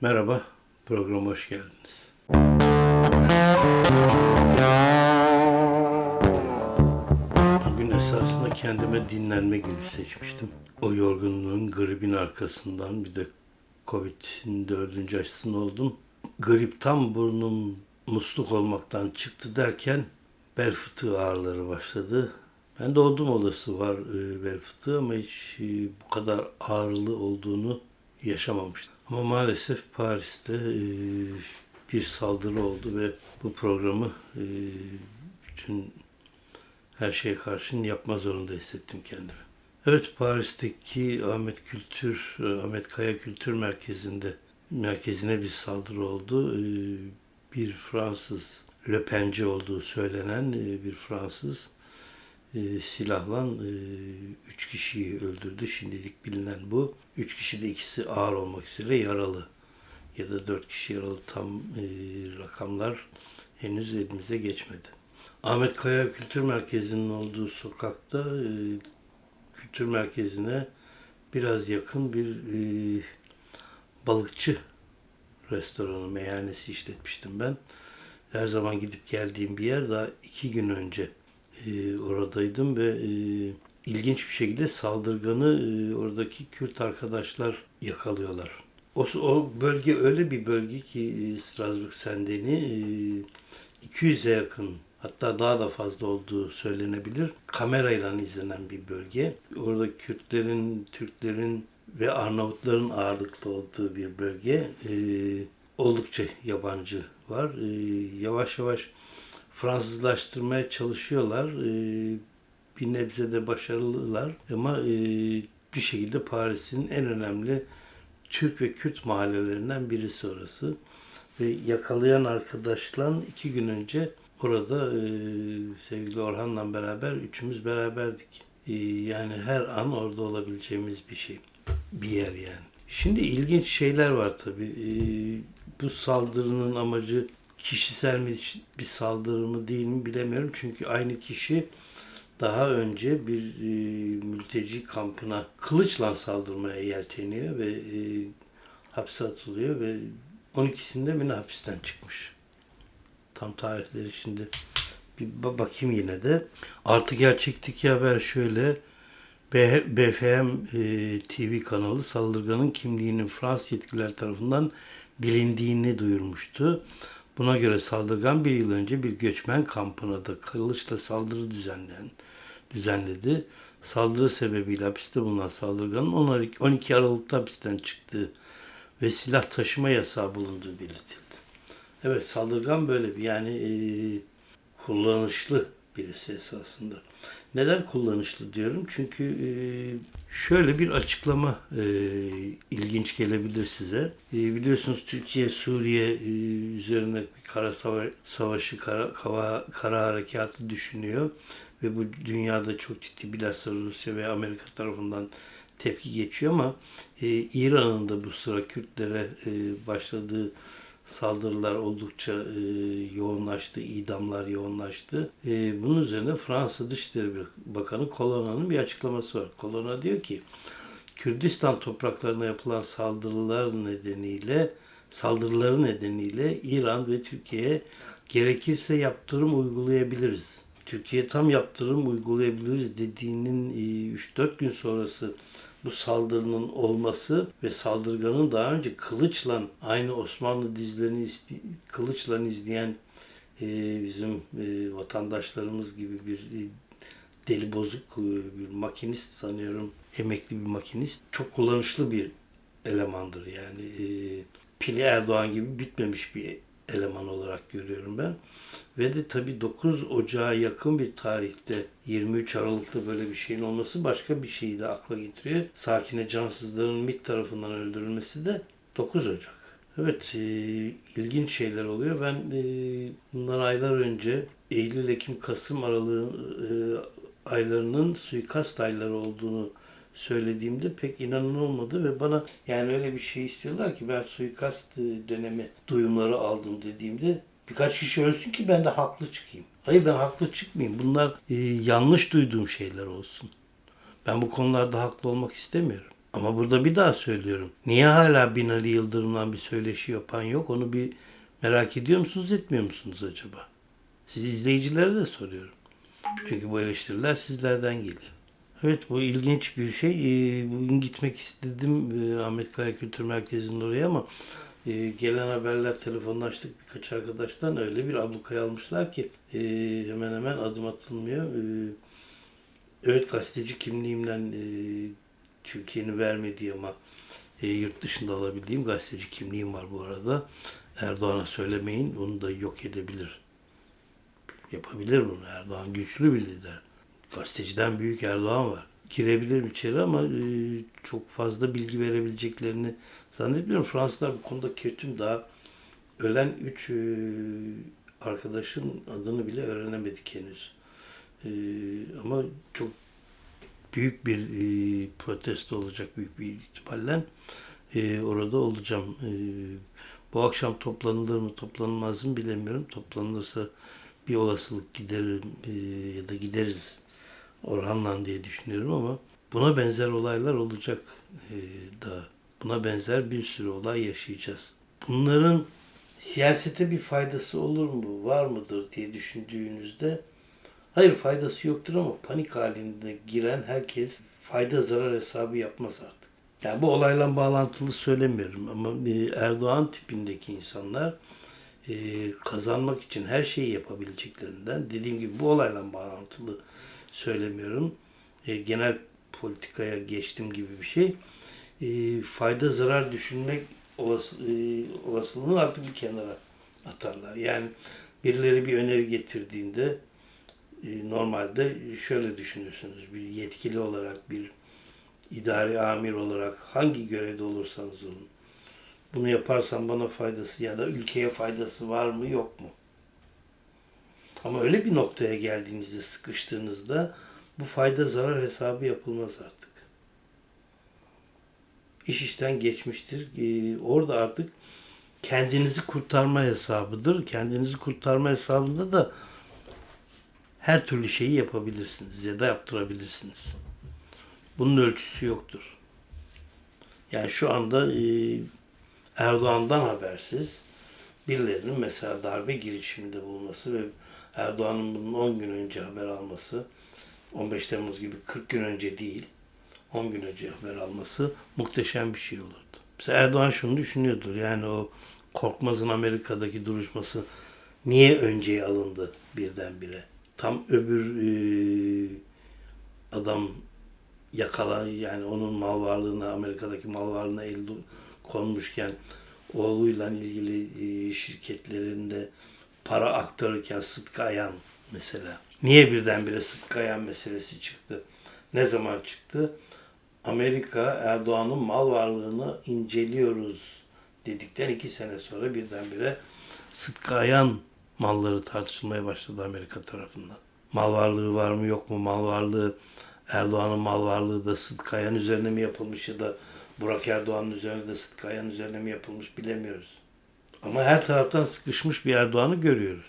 Merhaba, programa hoş geldiniz. Bugün esasında kendime dinlenme günü seçmiştim. O yorgunluğun, gripin arkasından bir de Covid'in dördüncü aşısını oldum. Grip tam burnum musluk olmaktan çıktı derken bel fıtığı ağrıları başladı. Ben de oldum olası var e, bel fıtığı ama hiç e, bu kadar ağrılı olduğunu yaşamamıştım. Ama maalesef Paris'te e, bir saldırı oldu ve bu programı e, bütün her şeye karşın yapma zorunda hissettim kendimi. Evet Paris'teki Ahmet Kültür, e, Ahmet Kaya Kültür Merkezi'nde merkezine bir saldırı oldu. Bir Fransız Löpenci olduğu söylenen bir Fransız e, silahla e, üç kişiyi öldürdü. Şimdilik bilinen bu. Üç kişi de ikisi ağır olmak üzere yaralı. Ya da dört kişi yaralı tam e, rakamlar henüz elimize geçmedi. Ahmet Kaya Kültür Merkezi'nin olduğu sokakta e, kültür merkezine biraz yakın bir e, balıkçı restoranı, meyhanesi işletmiştim ben. Her zaman gidip geldiğim bir yer daha iki gün önce e, oradaydım ve e, ilginç bir şekilde saldırganı e, oradaki Kürt arkadaşlar yakalıyorlar. O, o bölge öyle bir bölge ki e, Strasbourg Sendeni e, 200'e yakın hatta daha da fazla olduğu söylenebilir. Kamerayla izlenen bir bölge. Orada Kürtlerin, Türklerin ve Arnavutların ağırlıklı olduğu bir bölge. E, oldukça yabancı var. E, yavaş yavaş Fransızlaştırmaya çalışıyorlar. E, bir nebze de başarılılar ama e, bir şekilde Paris'in en önemli Türk ve Kürt mahallelerinden birisi orası. Ve yakalayan arkadaşla iki gün önce orada e, sevgili Orhan'la beraber üçümüz beraberdik. E, yani her an orada olabileceğimiz bir şey. Bir yer yani. Şimdi ilginç şeyler var tabii. Bu saldırının amacı kişisel mi bir saldırı mı değil mi bilemiyorum. Çünkü aynı kişi daha önce bir e, mülteci kampına kılıçla saldırmaya yelteniyor ve e, hapse atılıyor ve 12'sinde mi hapisten çıkmış. Tam tarihleri şimdi bir ba- bakayım yine de. Artı gerçekteki haber şöyle. BFM e, TV kanalı saldırganın kimliğinin Fransız yetkililer tarafından bilindiğini duyurmuştu. Buna göre saldırgan bir yıl önce bir göçmen kampına da kılıçla saldırı düzenlen, düzenledi. Saldırı sebebiyle hapiste bulunan saldırganın 12 Aralık'ta hapisten çıktığı ve silah taşıma yasağı bulunduğu belirtildi. Evet saldırgan böyle bir yani e, kullanışlı birisi esasında. Neden kullanışlı diyorum? Çünkü e, şöyle bir açıklama e, ilginç gelebilir size. E, biliyorsunuz Türkiye Suriye üzerine bir kara sava- savaşı, kara, kara, harekatı düşünüyor ve bu dünyada çok ciddi bilhassa Rusya ve Amerika tarafından tepki geçiyor ama İran'ın da bu sıra Kürtlere başladığı saldırılar oldukça e, yoğunlaştı, idamlar yoğunlaştı. E, bunun üzerine Fransa Dışişleri Bakanı Kolona'nın bir açıklaması var. Kolona diyor ki Kürdistan topraklarına yapılan saldırılar nedeniyle saldırıları nedeniyle İran ve Türkiye'ye gerekirse yaptırım uygulayabiliriz. Türkiye tam yaptırım uygulayabiliriz dediğinin e, 3-4 gün sonrası bu saldırının olması ve saldırganın daha önce kılıçla aynı Osmanlı dizilerini kılıçla izleyen e, bizim e, vatandaşlarımız gibi bir e, deli bozuk e, bir makinist sanıyorum emekli bir makinist çok kullanışlı bir elemandır. Yani e, pili Erdoğan gibi bitmemiş bir eleman olarak görüyorum ben. Ve de tabii 9 Ocağı yakın bir tarihte 23 Aralık'ta böyle bir şeyin olması başka bir şeyi de akla getiriyor. Sakine Cansızların MİT tarafından öldürülmesi de 9 Ocak. Evet, e, ilginç şeyler oluyor. Ben e, bundan aylar önce Eylül, Ekim, Kasım aralığı e, aylarının suikast ayları olduğunu söylediğimde pek inanan olmadı ve bana yani öyle bir şey istiyorlar ki ben suikast e, dönemi duyumları aldım dediğimde birkaç kişi ölsün ki ben de haklı çıkayım. Hayır ben haklı çıkmayayım. Bunlar e, yanlış duyduğum şeyler olsun. Ben bu konularda haklı olmak istemiyorum. Ama burada bir daha söylüyorum. Niye hala Binali Yıldırım'la bir söyleşi yapan yok? Onu bir merak ediyor musunuz, etmiyor musunuz acaba? Siz izleyicilere de soruyorum. Çünkü bu eleştiriler sizlerden geliyor. Evet bu ilginç bir şey. Ee, Bugün gitmek istedim e, Ahmet Kaya Kültür Merkezi'nin oraya ama e, gelen haberler telefonlaştık birkaç arkadaştan öyle bir ablukaya almışlar ki e, hemen hemen adım atılmıyor. Evet gazeteci kimliğimle Türkiye'nin vermediği ama yurt dışında alabildiğim gazeteci kimliğim var bu arada. Erdoğan'a söylemeyin onu da yok edebilir. Yapabilir bunu. Erdoğan güçlü bir lider. Gazeteciden büyük Erdoğan var. Girebilir içeri ama e, çok fazla bilgi verebileceklerini zannetmiyorum. Fransızlar bu konuda kötü daha ölen üç e, arkadaşın adını bile öğrenemedik henüz. E, ama çok büyük bir e, protesto olacak büyük bir ihtimalle e, orada olacağım. E, bu akşam toplanılır mı toplanılmaz mı bilemiyorum. Toplanılırsa bir olasılık giderim e, ya da gideriz Orhan'la diye düşünüyorum ama buna benzer olaylar olacak e, daha. Buna benzer bir sürü olay yaşayacağız. Bunların siyasete bir faydası olur mu, var mıdır diye düşündüğünüzde hayır faydası yoktur ama panik halinde giren herkes fayda zarar hesabı yapmaz artık. Yani bu olayla bağlantılı söylemiyorum ama e, Erdoğan tipindeki insanlar e, kazanmak için her şeyi yapabileceklerinden dediğim gibi bu olayla bağlantılı söylemiyorum. E, genel politikaya geçtim gibi bir şey. E, fayda zarar düşünmek olası, e, olasılığını artık bir kenara atarlar. Yani birileri bir öneri getirdiğinde e, normalde şöyle düşünürsünüz. Bir yetkili olarak, bir idari amir olarak hangi görevde olursanız olun. Bunu yaparsam bana faydası ya da ülkeye faydası var mı yok mu? Ama öyle bir noktaya geldiğinizde, sıkıştığınızda bu fayda zarar hesabı yapılmaz artık. İş işten geçmiştir. Ee, orada artık kendinizi kurtarma hesabıdır. Kendinizi kurtarma hesabında da her türlü şeyi yapabilirsiniz ya da yaptırabilirsiniz. Bunun ölçüsü yoktur. Yani şu anda e, Erdoğan'dan habersiz birilerinin mesela darbe girişiminde bulunması ve Erdoğan'ın bunun 10 gün önce haber alması, 15 Temmuz gibi 40 gün önce değil, 10 gün önce haber alması muhteşem bir şey olurdu. Mesela Erdoğan şunu düşünüyordur, yani o Korkmaz'ın Amerika'daki duruşması niye önceye alındı birdenbire? Tam öbür e, adam yakala yani onun mal varlığına Amerika'daki mal varlığına el konmuşken oğluyla ilgili e, şirketlerinde para aktarırken Sıtkı Ayan mesela. Niye birdenbire Sıtkı Ayan meselesi çıktı? Ne zaman çıktı? Amerika Erdoğan'ın mal varlığını inceliyoruz dedikten iki sene sonra birdenbire Sıtkı Ayan malları tartışılmaya başladı Amerika tarafından. Mal varlığı var mı yok mu? Mal varlığı Erdoğan'ın mal varlığı da Sıtkı Ayan üzerine mi yapılmış ya da Burak Erdoğan'ın üzerine de Sıtkı Ayan üzerine mi yapılmış bilemiyoruz. Ama her taraftan sıkışmış bir Erdoğan'ı görüyoruz.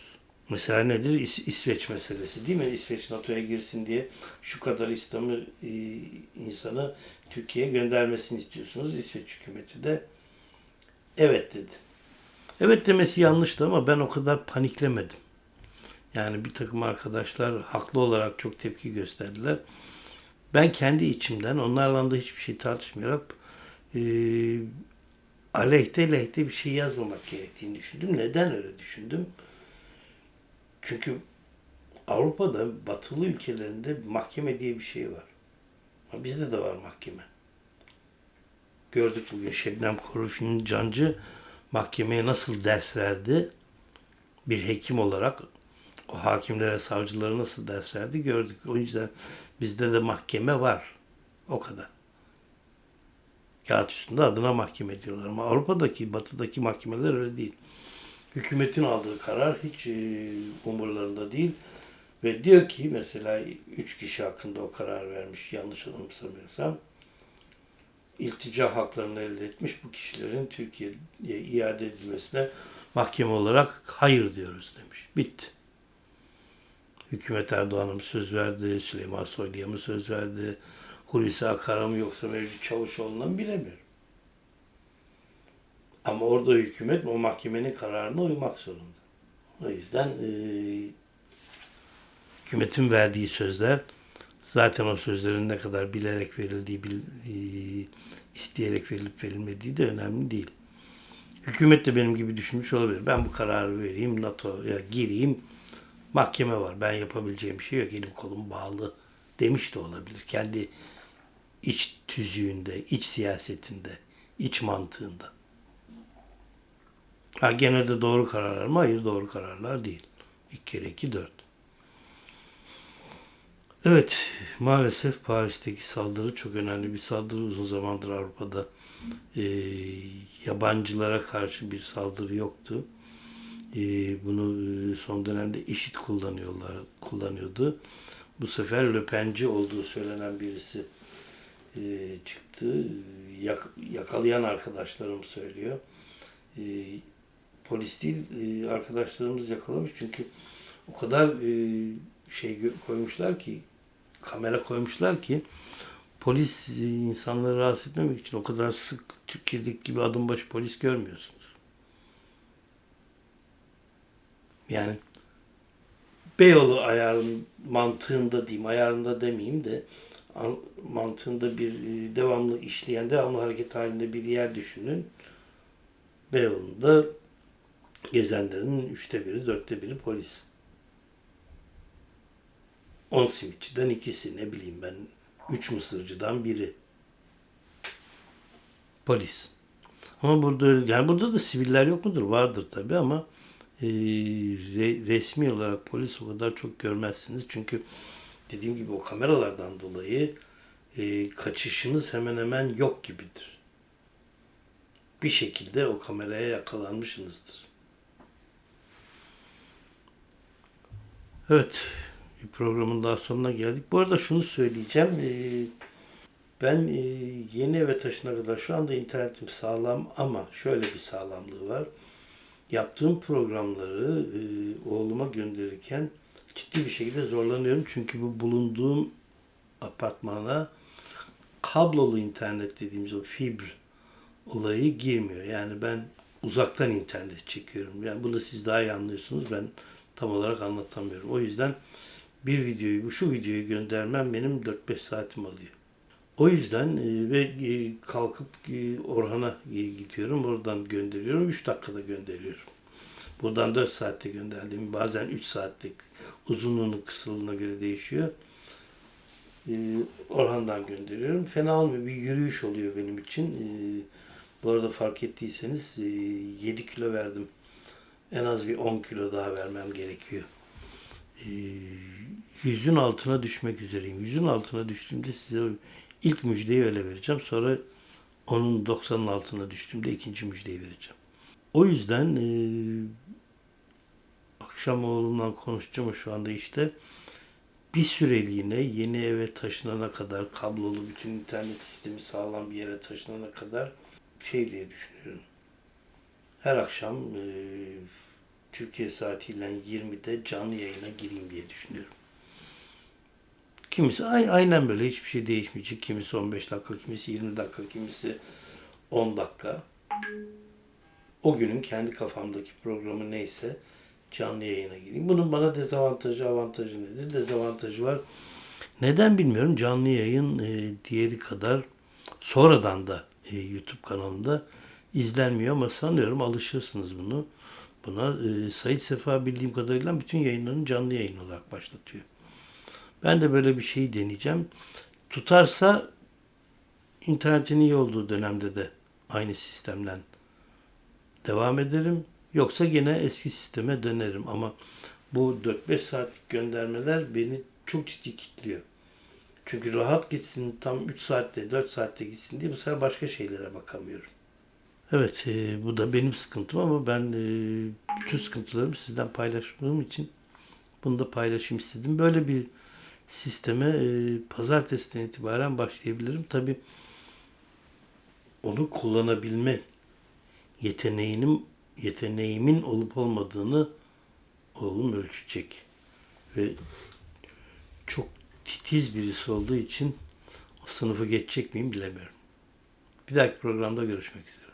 Mesela nedir? İs- İsveç meselesi değil mi? İsveç NATO'ya girsin diye şu kadar İslam'ı e, insanı Türkiye'ye göndermesini istiyorsunuz. İsveç hükümeti de evet dedi. Evet demesi yanlıştı ama ben o kadar paniklemedim. Yani bir takım arkadaşlar haklı olarak çok tepki gösterdiler. Ben kendi içimden onlarla da hiçbir şey tartışmıyorum. E, aleyhte lehte bir şey yazmamak gerektiğini düşündüm. Neden öyle düşündüm? Çünkü Avrupa'da batılı ülkelerinde mahkeme diye bir şey var. Ama bizde de var mahkeme. Gördük bugün Şebnem Koruf'un Cancı mahkemeye nasıl ders verdi bir hekim olarak o hakimlere, savcılara nasıl ders verdi gördük. O yüzden bizde de mahkeme var. O kadar. Kağıt üstünde adına mahkeme diyorlar. Ama Avrupa'daki, batıdaki mahkemeler öyle değil. Hükümetin aldığı karar hiç e, umurlarında değil. Ve diyor ki mesela üç kişi hakkında o karar vermiş yanlış anımsamıyorsam. iltica haklarını elde etmiş bu kişilerin Türkiye'ye iade edilmesine mahkeme olarak hayır diyoruz demiş. Bitti. Hükümet Erdoğan'a söz verdi, Süleyman Soylu'ya mı söz verdi, Hulusi Akar'a mı yoksa Mevlüt Çavuşoğlu'na mı bilemiyorum. Ama orada hükümet o mahkemenin kararına uymak zorunda. O yüzden e, hükümetin verdiği sözler zaten o sözlerin ne kadar bilerek verildiği, bil, e, isteyerek verilip verilmediği de önemli değil. Hükümet de benim gibi düşünmüş olabilir. Ben bu kararı vereyim, NATO'ya gireyim. Mahkeme var. Ben yapabileceğim bir şey yok. Elim kolum bağlı demiş de olabilir. Kendi iç tüzüğünde, iç siyasetinde, iç mantığında. Ha gene de doğru kararlar mı? Hayır doğru kararlar değil. İki kere iki dört. Evet maalesef Paris'teki saldırı çok önemli bir saldırı. Uzun zamandır Avrupa'da e, yabancılara karşı bir saldırı yoktu. E, bunu e, son dönemde IŞİD kullanıyorlar, kullanıyordu. Bu sefer Löpenci olduğu söylenen birisi e, çıktı. Yak- yakalayan arkadaşlarım söylüyor. E, polis değil e, arkadaşlarımız yakalamış çünkü o kadar e, şey koymuşlar ki kamera koymuşlar ki polis insanları rahatsız etmemek için o kadar sık Türkiye'deki gibi adım başı polis görmüyorsunuz. Yani Beyoğlu ayarın mantığında diyeyim, ayarında demeyeyim de mantığında bir e, devamlı işleyen, devamlı hareket halinde bir yer düşünün. Beyoğlu'nda gezenlerin üçte biri, dörtte biri polis. On simitçiden ikisi, ne bileyim ben, üç mısırcıdan biri. Polis. Ama burada öyle, yani burada da siviller yok mudur? Vardır tabii ama e, re- resmi olarak polis o kadar çok görmezsiniz. Çünkü dediğim gibi o kameralardan dolayı e, kaçışınız hemen hemen yok gibidir. Bir şekilde o kameraya yakalanmışsınızdır. Evet, bir programın daha sonuna geldik. Bu arada şunu söyleyeceğim. e, ben e, yeni eve taşına kadar şu anda internetim sağlam ama şöyle bir sağlamlığı var. Yaptığım programları e, oğluma gönderirken ciddi bir şekilde zorlanıyorum. Çünkü bu bulunduğum apartmana kablolu internet dediğimiz o fibr olayı girmiyor. Yani ben uzaktan internet çekiyorum. Yani bunu siz daha iyi anlıyorsunuz. Ben tam olarak anlatamıyorum. O yüzden bir videoyu, şu videoyu göndermem benim 4-5 saatim alıyor. O yüzden e, ve e, kalkıp e, Orhan'a gidiyorum. Oradan gönderiyorum. 3 dakikada gönderiyorum. Buradan 4 saatte gönderdiğim bazen 3 saatlik uzunluğunu kısalığına göre değişiyor. E, Orhan'dan gönderiyorum. Fena olmuyor. Bir yürüyüş oluyor benim için. E, bu arada fark ettiyseniz e, 7 kilo verdim. En az bir 10 kilo daha vermem gerekiyor. E, yüzün altına düşmek üzereyim. Yüzün altına düştüğümde size ilk müjdeyi öyle vereceğim. Sonra onun 90'ın altına düştüğümde ikinci müjdeyi vereceğim. O yüzden e, akşam oğlumla konuşacağım şu anda işte bir süreliğine yeni eve taşınana kadar kablolu bütün internet sistemi sağlam bir yere taşınana kadar şey diye düşünüyorum. Her akşam e, Türkiye saatiyle 20'de canlı yayına gireyim diye düşünüyorum. Kimisi ay- aynen böyle hiçbir şey değişmeyecek. Kimisi 15 dakika, kimisi 20 dakika, kimisi 10 dakika. O günün kendi kafamdaki programı neyse canlı yayına gireyim. Bunun bana dezavantajı, avantajı nedir? Dezavantajı var. Neden bilmiyorum. Canlı yayın e, diğeri kadar sonradan da e, YouTube kanalında izlenmiyor ama sanıyorum alışırsınız bunu. Buna e, Sayit Sefa bildiğim kadarıyla bütün yayınlarını canlı yayın olarak başlatıyor. Ben de böyle bir şey deneyeceğim. Tutarsa internetin iyi olduğu dönemde de aynı sistemden devam ederim. Yoksa gene eski sisteme dönerim ama bu 4-5 saatlik göndermeler beni çok ciddi kilitliyor. Çünkü rahat gitsin tam 3 saatte 4 saatte gitsin diye bu sefer başka şeylere bakamıyorum. Evet e, bu da benim sıkıntım ama ben e, bütün sıkıntılarımı sizden paylaşmadığım için bunu da paylaşayım istedim. Böyle bir sisteme e, pazartesiden itibaren başlayabilirim. Tabi onu kullanabilme yeteneğinin yeteneğimin olup olmadığını oğlum ölçecek. Ve çok titiz birisi olduğu için o sınıfı geçecek miyim bilemiyorum. Bir dahaki programda görüşmek üzere.